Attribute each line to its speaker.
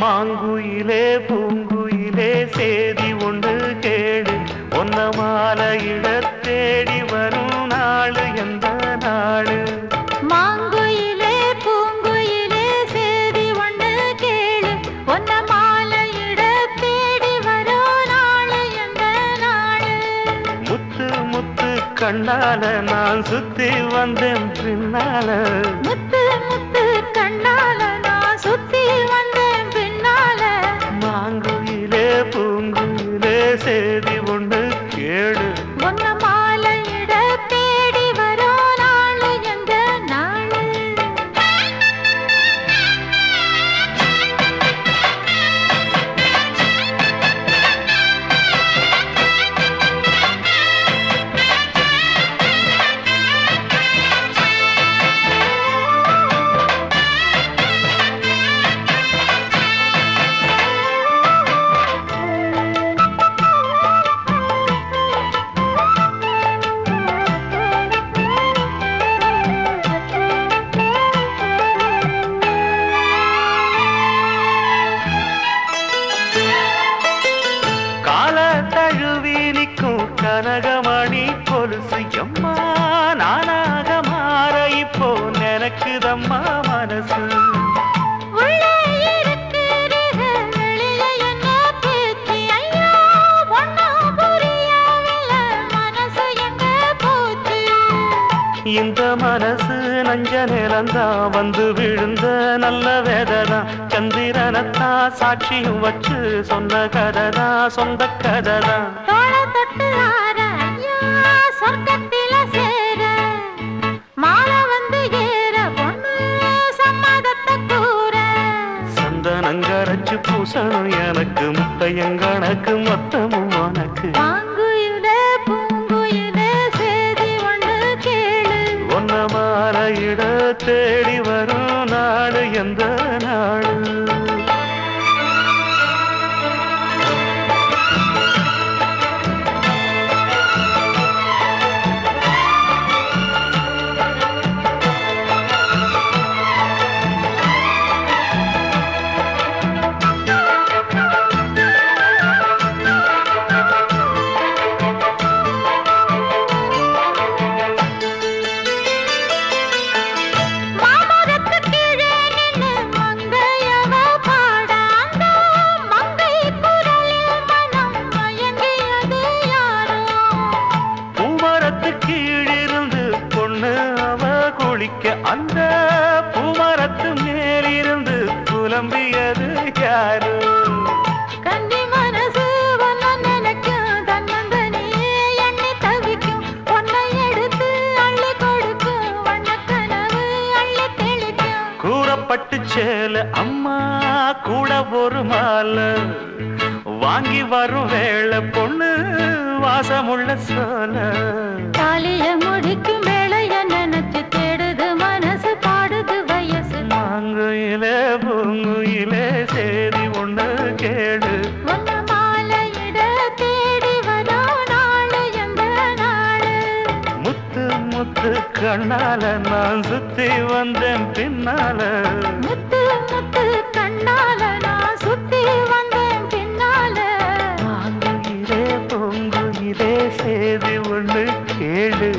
Speaker 1: மாங்குயிலே பூங்குயிலே சேதி ஒன்று கேடு ஒன்ன மாலையிட தேடி வரும் நாளு எந்த நாளு?
Speaker 2: மாங்குயிலே பூங்குயிலே சேதி ஒண்ணு கேளு. ஒன்ன மாலையிட தேடி வரோ நாளு எந்த நாளு?
Speaker 1: முத்து முத்து கண்ணால நான் சுத்தி வந்தேன் பின்னால.
Speaker 2: முத்து முத்து கண்ணால நான் சுத்தி வந்தேன்
Speaker 1: மாங்குயிலே பூங்குயிலே சேதி நிற்கும் கனகமணி கொலுசு எம்மா நானாக மாற இப்போ நினைக்குதம்மா மனசு? இந்த மனசு நஞ்ச நிலந்தான் வந்து விழுந்த நல்ல வேததான் சந்திரனத்தான் சாட்சியும் வச்சு சொன்ன கதைதான் சொந்த கதைதான் சந்தனங்கரைச்சு பூசணும் எனக்கு முத்தையங்கணக்கு மொத்தமும் உனக்கு. ஒன்ன மாலையிட தேடி வரும் நாடு எந்த நாடு? அந்த பூமரத்து மேலிருந்து புலம்பியது யாரு. கூறப்பட்டு சேல அம்மா கூட ஒரு மாலை. வாங்கி வரும் வேளை பொண்ணு வாசமுள்ள சோல.
Speaker 2: தாலிய முடிக்கும்
Speaker 1: மாங்குயிலே பூங்குயிலே சேதி ஒண்ணு கேடு
Speaker 2: முத்து முத்து கண்ணால நான் சுத்தி வந்தேன் பின்னால.
Speaker 1: முத்து முத்து கண்ணால நான் சுத்தி வந்தேன் பின்னால.
Speaker 2: மாங்குயிலே பூங்குயிலே சேதி ஒண்ணு கேடு